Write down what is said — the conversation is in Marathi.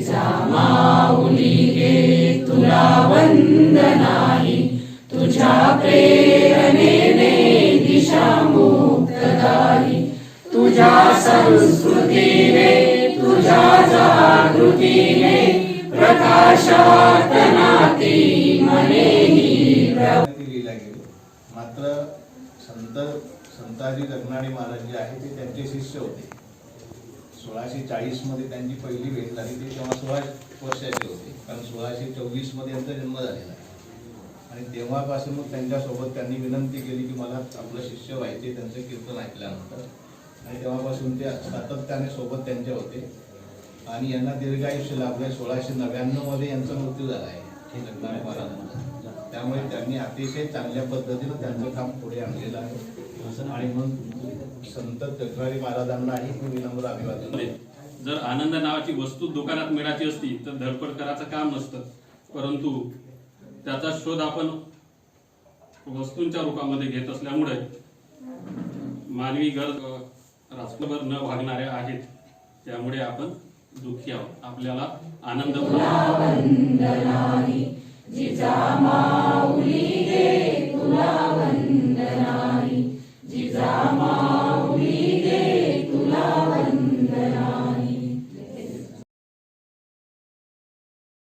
जिजा माऊली गे तुला वंदनाही तुझ्या प्रेरणेने दिशा मुक्तदारी तुझ्या संस्कृतीने तुझ्या जागृतीने प्रकाशात नाती मनेही मात्र संत संताजी जगनाडे महाराज जे आहे ते त्यांचे शिष्य होते. सोळाशे चाळीसमध्ये त्यांची पहिली भेट झाली. ती तेव्हा सोळा वर्षाचे होते. कारण सोळाशे चोवीसमध्ये यांचा जन्म झालेला आहे. आणि तेव्हापासून मग त्यांच्यासोबत त्यांनी विनंती केली की मला आपलं शिष्य व्हायचे त्यांचं कीर्तन ऐकल्यानंतर. आणि तेव्हापासून ते सातत्याने सोबत त्यांचे होते. आणि यांना दीर्घायुष्य लाभले. सोळाशे नव्याण्णवमध्ये यांचा मृत्यू झाला आहे. जगनाडे महाराजांचा त्यामुळे त्यांनी अतिशय चांगल्या पद्धतीनं त्यांचं काम पुढे आणलेलं आहे. आणि म्हणून संत जगनाडे महाराजांनाही मी विनम्र अभिवादन जर आनंद नावाची वस्तू दुकानात मिळायची असती तर धडपड करायचं काम नसतं परंतु त्याचा शोध आपण वस्तूंच्या रूपामध्ये घेत असल्यामुळे मानवी गरज अ, रात्रभर न भागणाऱ्या आहेत. त्यामुळे आपण दुःखी आहोत. आपल्याला आनंद Sama.